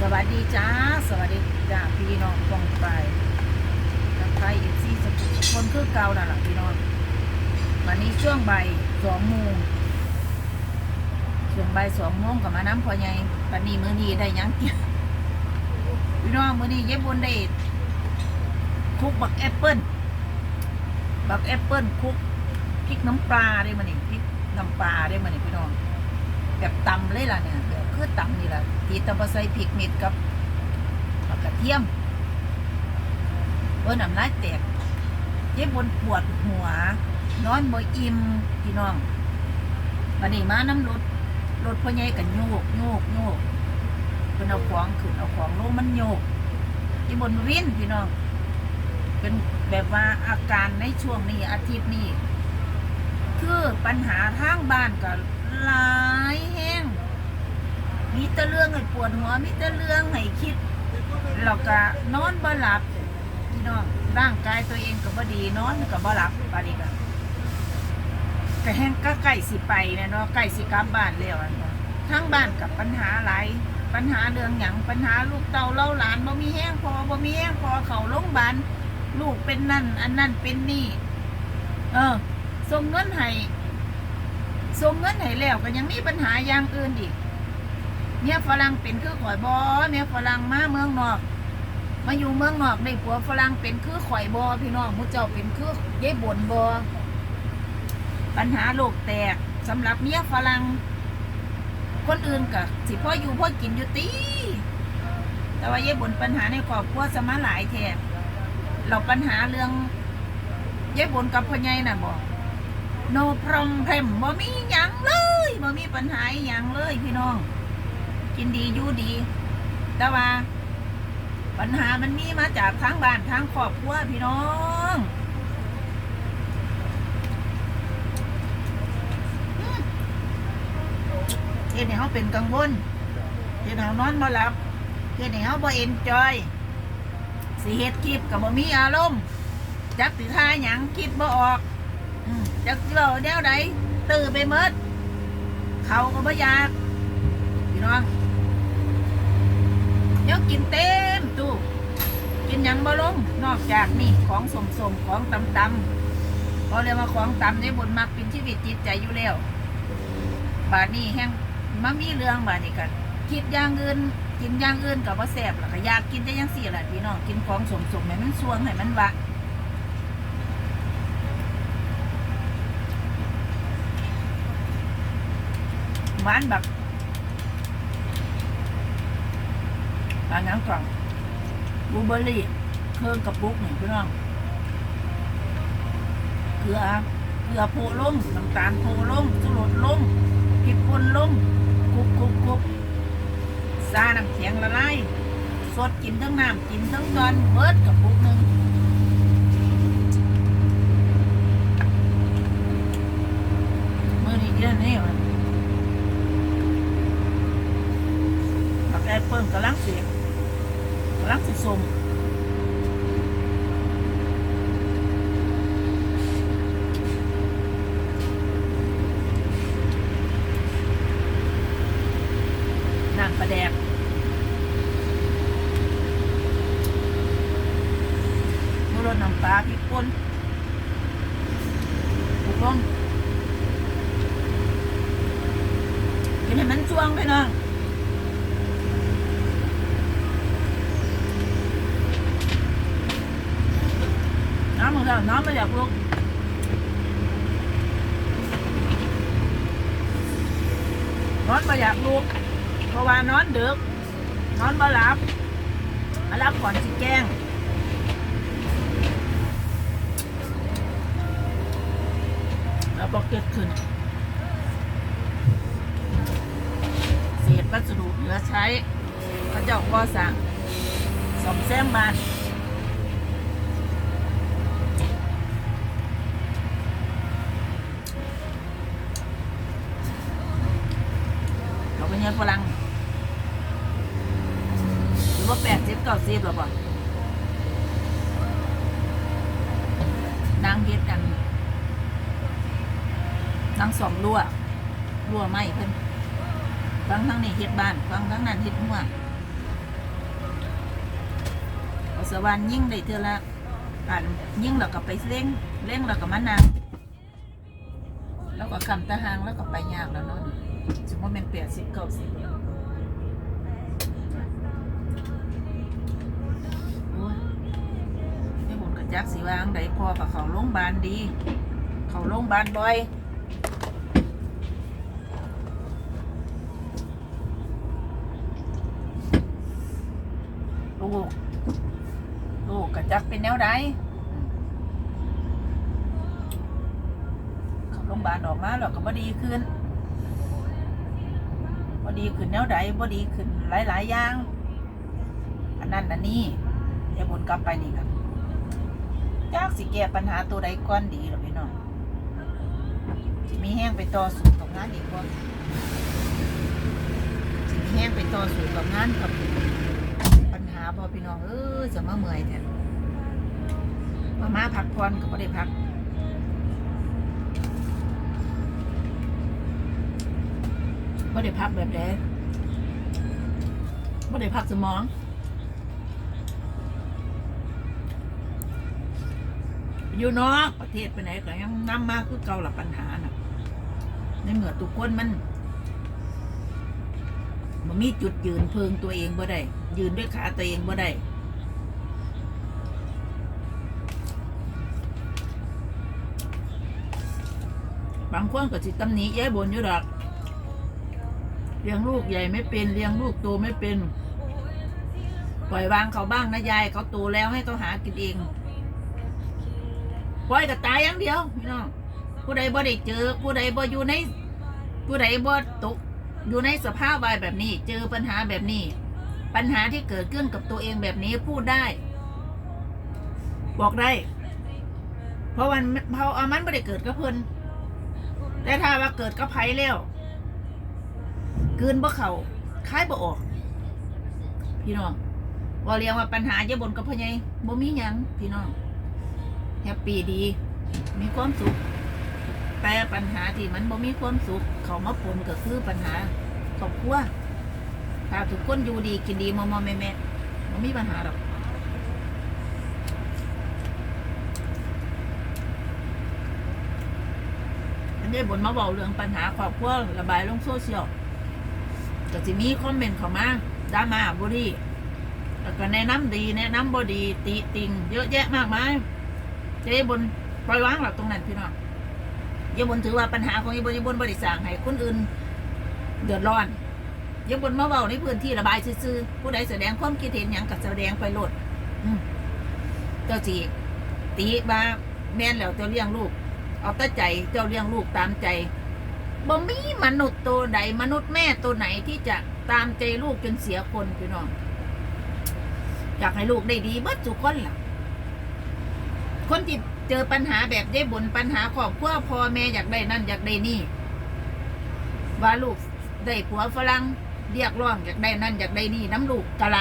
สวัสดีจ้า สวัสดีจ้าพี่น้องกองไปทักทยเอฟซีสุขคนคือเก่าน่ะล่ะพี่น้องวันนี้ช่วงบ่ายสองโมงช่วงบ่ายสองโมงกับมาน้ำพอใหญ่วันนี้มือนี้ได้ยังกินพี่น้องมือนี้เย็บบุญได้คุกบักแอปเปิ้ลบักแอปเปิ้ลคุกพริกน้ำปลาได้มาหนี่พริกน้ำปลาได้มาหนี่พี่น้อง แบบตำเลยล่ะเนี่ยแบบคือตำนี่แหละตีตะบะใส่พริกเม็ดกับกระเทียมเออน้ำลายแตกเจ็บบนปวดหัว นอนบ่อิ่มพี่น้องวันนี้มาน้ำรถรถพ่อใหญ่กันโยกโยกโยกเป็นเอาของขึ้นเอาของลงมันโยกที่บนวินพี่น้อง เป็นแบบว่าอาการในช่วงนี้อาทิตย์นี้ คือปัญหาทางบ้านก็ หลายแห้งมีแต่เรื่องให้ปวดหัวมีแต่เรื่องให้คิดแล้วก็นอนบ่หลับพี่น้องร่างกายตัวเองก็บ่ดีนอนก็บ่หลับบาดนี้ก็ก็แห้งก็ใกล้สิไปแม่เนาะใกล้สิกลับบ้านแล้วอะเนาะทั้งบ้านกับปัญหาหลายปัญหาเรื่องหยังปัญหาลูกเต่าเล่าหลานบ่มีแห้งพอบ่มีแห้งพอเขาโรงพยาบาลลูกเป็นนั่น อันนั่นเป็นนี่ เออส่งเงินให้ ส่งเงินให้แล้วก็ยังมีปัญหาอย่างอื่นอีกเนี่ยฝรั่งเป็นคือข่อยบอเนี่ยฝรั่งมาเมืองนอก มาอยู่เมืองนอกในผัวฝรั่งเป็นคือข่อยบอพี่น้องมุเจ้าเป็นคือเย้บนบอปัญหาโลกแตกสำหรับเมียฝรั่งคนอื่นก็สิพ่ออยู่พ่อกินอยู่ตีแต่ว่าเย้บนปัญหาในครอบครัวสมาหลายแทบเราปัญหาเรื่องเย้บนกับพ่อใหญ่น่ะบอก โนพรมเพมบ่มีหยังเลยบ่มีปัญหาอหยังเลยพี่น้อง กินดีอยู่ดี แต่ว่า ปัญหามันมีมาจากทางบ้านทางครอบครัวพี่น้องเฮ็ดให้เขาเป็นกังวลเฮ็ดให้เขานอนบ่หลับเฮ็ดให้เขาบ่เอนจอยสิเฮ็ดคลิปกับบ่มีอารมณ์จักสิท่ายหยังคิดบ่ออก จักเราแนวใดตื่นไปเมดเขาก็บ่อยากพี่น้องเดี๋ยกินเต็มตู้กินยังบ่ลงนอกจากนี่ของสมสมของตำตำเพราเรียกว่าของตำในบนมักเป็นชีวิตจิตใจอยู่แล้วบาดนี้แห้งมามีเรื่องบาดนี้กันคิดอย่างอื่นกินอย่างอื่นกับว่าแซ่บแล้วก็อยากกินแต่อยังเสี่แหละพี่น้องกินของสมสมให้มันสวงให้มันวะ หวานแบบบางอย่างก่อนบลูเบอรี่ เครื่องกระปุกนี่พี่น้องเกลือเกลือโพลงน้ำตาลโพลงสุรสลงพริกป่นลงกุบกุบกุบซาน้ำแข็งละลายสดกินทั้งน้ำกินทั้งตอนเบิดกระปุกหนึ่งมื่อนี้เดือนนี้มัน บักแอปเปิ้ลกำลังสิกำลังสิสมน้ำปลาแดก มูรสน้ำปลาพริกป่นถูกต้องกินให้มันช่วง แล้งแล้วบอกเก็ตขึ้น เศษวัสดุเหลือใช้เขาเจ้าก็สั่งสมแซมบานเขาเป็นยังฝรั่งหรือว่าแปดสิบเก้าสิบหรอปะนางเฮ็ดกัน นางสองรั่วรั่วไหมเพิ่นฟังทั้งนี้เฮ็ดบ้านฟังทั้งนั้นเฮ็ดหัวสวรรค์ยิ่งได้เทื่อละอันยิ่งแล้วก็ไปเร่งเร่งแล้วก็มานั่งแล้วก็คำตะหางแล้วก็ไปยากแล้วเนาะสมมติเป็นเปลี่ยนสิบเก้าสิบโอ้ยไม่บุญกับจักสีวางใดพอกับเขาโรงพยาบาลดี เขาโรงพยาบาลบ่อย ลูก ลูกกระจักเป็นแนวใดเขาโรงพยาบาลออกมาแล้วก็บ่ดีขึ้นบ่ดีขึ้นแนวใดบ่ดีขึ้นหลายๆอย่าง อันนั้นอันนี้เดี๋ยวบนกลับไปนี่ครับจักสิแก้ปัญหาตัวใดก่อนดีหรอพี่น้องสิมีแห้งไปต่อสู้กับงานอีกบ่สิมีแห้งไปต่อสู้กับงานกับ ปัญหาพอพี่น้องเออจะมาเมื่อยแท้มามาพักผ่อนก็ไม่ได้พักไม่ได้พักแบบใดไม่ได้พักสมองอยู่นอกประเทศไปไหนก็ยังนำมาคือเก่าหลับปัญหาน่ะ ในเมื่อทุกคนมันมันมีจุดยืนเพิงตัวเองบ่ได้ ยืนด้วยขาตัวเองบ่ได้บางคนก็สิตำหนิแย่บนอยู่ดอกเลี้ยงลูกใหญ่ไม่เป็นเลี้ยงลูกโตไม่เป็น ปล่อยวางเขาบ้างนะยายเขาโตแล้วให้เขาหากินเองปล่อยก็ตายอย่างเดียวพี่น้องผู้ใดบ่ได้เจอ ผู้ใดบ่อยู่ใน ผู้ใดบ่ตกอยู่ในสภาพวายแบบนี้ เจอปัญหาแบบนี้ ปัญหาที่เกิดขึ้นกับตัวเองแบบนี้พูดได้ บอกได้ เพราะมันเพราะเอามันไม่ได้เกิดกับเพิ่นแต่ถ้าว่าเกิดกับไผแล้วกินบ่เขาคายบ่ออก พี่น้องว่าเรียกว่าปัญหาเยอะบนกับพ่อใหญ่บ่มีหยังพี่น้องแฮปปี้ดี มีความสุข แต่ปัญหาที่มันบ่มีความสุข เขามาปนก็คือปัญหาครอบครัว ถ้าทุกคนอยู่ดีกินดีมอมอแม่แม่มันมีปัญหาหรอกอันนี้บนมาบอกเรื่องปัญหาครอบครัวระบายลงโซเชียลก็จะมีคอมเมนต์เข้ามาดราม่าบุรีแล้วก็แนะนำดีแนะนำบดีติติงเยอะแยะมากมายเจ๊บนปล่อยวางหลักตรงนั้นพี่น้องยายบนถือว่าปัญหาของยายบนยายบนบริสั่งให้คนอื่น เดือดร้อน ยายบนมาเบาในพื้นที่ระบายซื่อๆผู้ใดแสดงความคิดเห็นอย่างกับแสดงไปโลดอืมเจ้าจีตีมาแม่นแล้วเจ้าเลี้ยงลูก เอาแต่ใจเจ้าเลี้ยงลูกตามใจบ่มีมนุษย์ตัวใดมนุษย์แม่ตัวไหนที่จะตามใจลูกจนเสียคนพี่น้องอยากให้ลูกได้ดีเบิดทุกคนล่ะ คนที่เจอปัญหาแบบได้บนปัญหาครอบครัวพ่อแม่อยากได้นั่นอยากได้นี่ ว่าลูกได้ผัวฝรั่ง เรียกร้องอยากได้นั่นอยากได้นี่น้ำลูกกระไร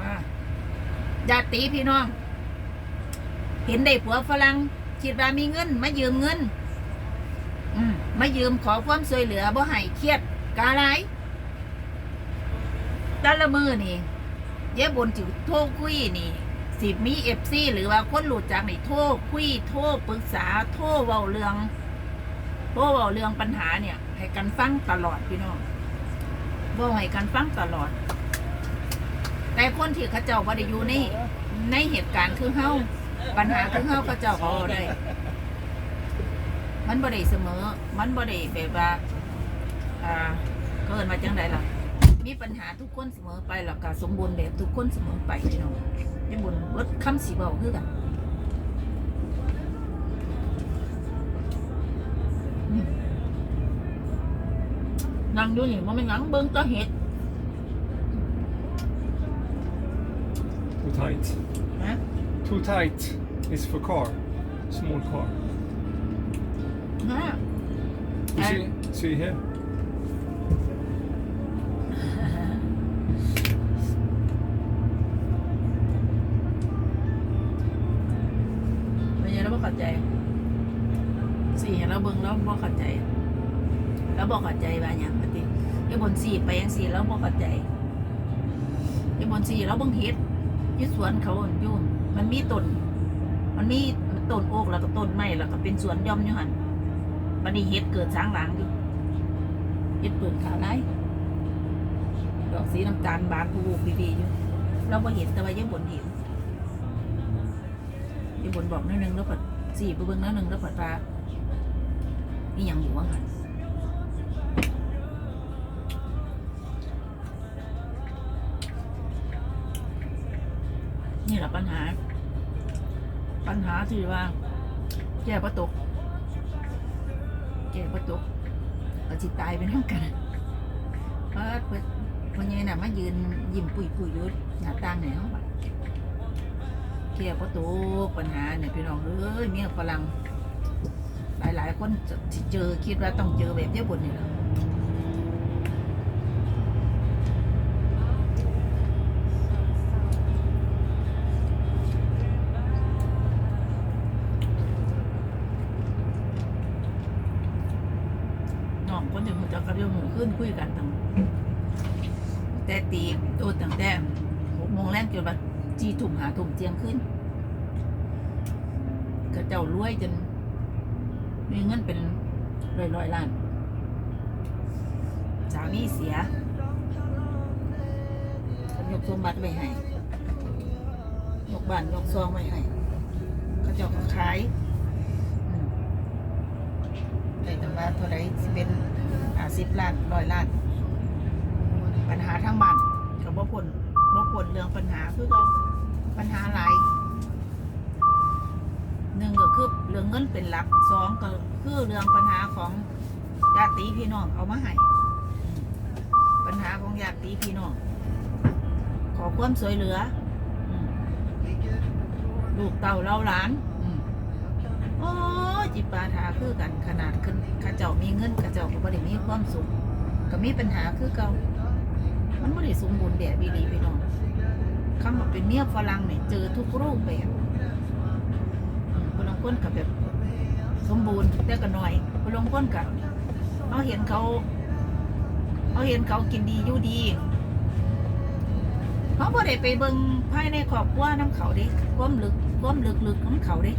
อ่าญาติพี่น้อง เห็นได้ผัวฝรั่งคิดว่ามีเงิน มายืมเงิน อืมมายืมขอความช่วยเหลือบ่ให้เครียดกาไรแต่ละมือนี่เย้บนจิวโทรคุยนี่สิมีเอฟซีหรือว่าคนรู้จักนี่โทรคุยโทรปรึกษาโทรเว้าเรื่องโทรเว้าเรื่องปัญหาเนี่ย ให้กันฟังตลอดพี่น้อง บ่ให้กันฟังตลอด แต่คนที่เขาเจ้าบ่ได้อยู่ในในเหตุการณ์คือเฮาปัญหาคือเฮาเขาเจ้าก็ได้ มันบ่ได้เสมอ มันบ่ได้แบบว่าอ่าเกินมาจังไดล่ะ มีปัญหาทุกคนเสมอไปแล้วก็สมบูรณ์แบบทุกคนเสมอไปพี่น้องยังบนเบิดคำสีเบาคือกัน นั่งอยู่นี่มันไม่นั่งเบิ้งแตัวเห็ด Too tight. นะ Too tight is for car. Small car. ฮะ You Uh, see, see here? เป็นยังเราบ่เข้าใจสี่เห็นเราเบิ้งแล้วบ่เข้าใจแล้วบ่เข้าใจว่าอย่างปฏิ ไอ้บนสี่ไปยังสี่แล้วบ่เข้าใจไอ้บนสี่แล้วบิ้งเห็ดยี่สวนเขาอยู่มันมีต้นมันมีต้นโอกแล้วก็ต้นไม้แล้วก็เป็นสวนย่อมอยู่หันบันนี้เฮ็ดเกิดช้างหลังอยู่เฮ็ดเปิดขาวได้ดอกสีน้ำตาลบานผูกดีๆอยู่เราบ่เห็นแต่ว่ายังบนเห็นยังบนบอกนิดนึงแล้วผัดสี่ไปเบิ่งนิดนึงแล้วผัดปลานี่ยังอยู่ว่าหัน ละปัญหา ปัญหาที่ว่า แก้ประตก แก้ประตกก็จิตายไปน้ำกันเพราะเพิ่นเพ่อน่ะมายืนยิ้มปุยปุยยู่หน้าต่างไหนห้องแก้ประตกปัญหาเนี่ยพี่น้องเอ้ยเมียฝรั่งหลายๆคนจะเจอคิดว่าต้องเจอแบบเจ้าบนนี่แหละน้องคนหนึ่งเขาจะกระเดียวหมูขึ้นคุยกันตั้งแต่ตีโตตั้งแต่หกโมงแรกจน ว่าจีถุ่มหาถุ่มเจียงขึ้นก็เจ้ารวยจนมีเงินเป็นร้อยร้อยล้านสามีเสียเขายกสมบัติไว้ให้ยกบ้านยกซองไว้ให้เขาเจ้าก็ขายอืมได้แต่ว่าเท่าไรสิเป็นอาสิบล้านร้อยล้าน ปัญหาทั้งบ้านกับบ่พ้นบ่พ้นเรื่องปัญหาคือเรา ปัญหาหลายหนึ่งก็คือเรื่องเงินเป็นหลักสองก็คือเรื่องปัญหาของญาติพี่น้องเอามาให้ปัญหาของญาติพี่น้องขอความสวยเหลือลูกเต่าเล่าหลานโอ้จิปาถาคือกันขนาดขึ้นข้าเจ้ามีเงินข้าเจ้าก็บ่ได้มีความสุขก็มีปัญหาคือเก่ามันไม่ได้สมบูรณ์แบบดีๆพี่น้อง คำว่าเป็นเมียฝรั่งเนี่ยเจอทุกรูปแบบคนลางคนกับแบบสมบูรณ์แต่ก็น้อยคนลางคนกับเขาเห็นเขาเขาเห็นเขากินดีอยู่ดีเขาบ่ได้ไปเบิ่งภายในครอบครัวน้ำเขาด้ความลึกความลึกลึกของเขาด้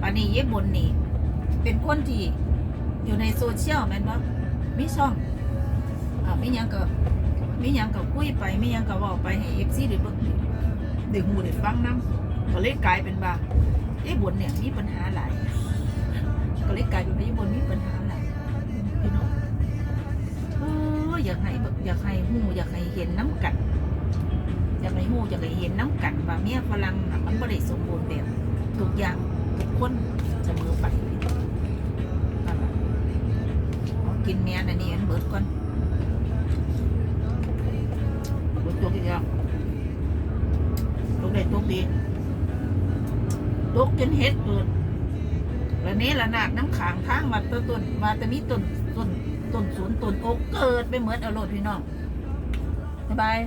ปานนี้เย็บบนนี่ เป็นคนที่อยู่ในโซเชียลแม่นบ่มีช่องอ่ามียังก็มียังก็คุยไปมียังก็เว้าไปให้ FC ได้เบิ่ง ได้ฮู้ได้ฟังนํก็เลยกลายเป็นว่าไอ้บนเนี่ยมีปัญหาหลายก็เลยกลายเป็นว่าไอ้บนมีปัญหาหลายพี่น้องเอออยากให้บอยากให้หูอยากให้เห็นน้ำกันอยากให้หูอยากให้เห็นน้ำกันว่าเมียฝรั่งมันไม่ได้สมบูรณ์แบบทุกอย่างทุกคนเสมอไปนั่นเอากินแม่อันนี้อันเบิดก่อน ตกดีตกจนเฮ็ดเกิดและนี้ละนาดน้ำขางทางมาต้นต้นมาแต่มีต้นต้นต้นสวนต้นโอกเกิดไปเหมือนเอาโลดพี่น้อง บ๊ายบาย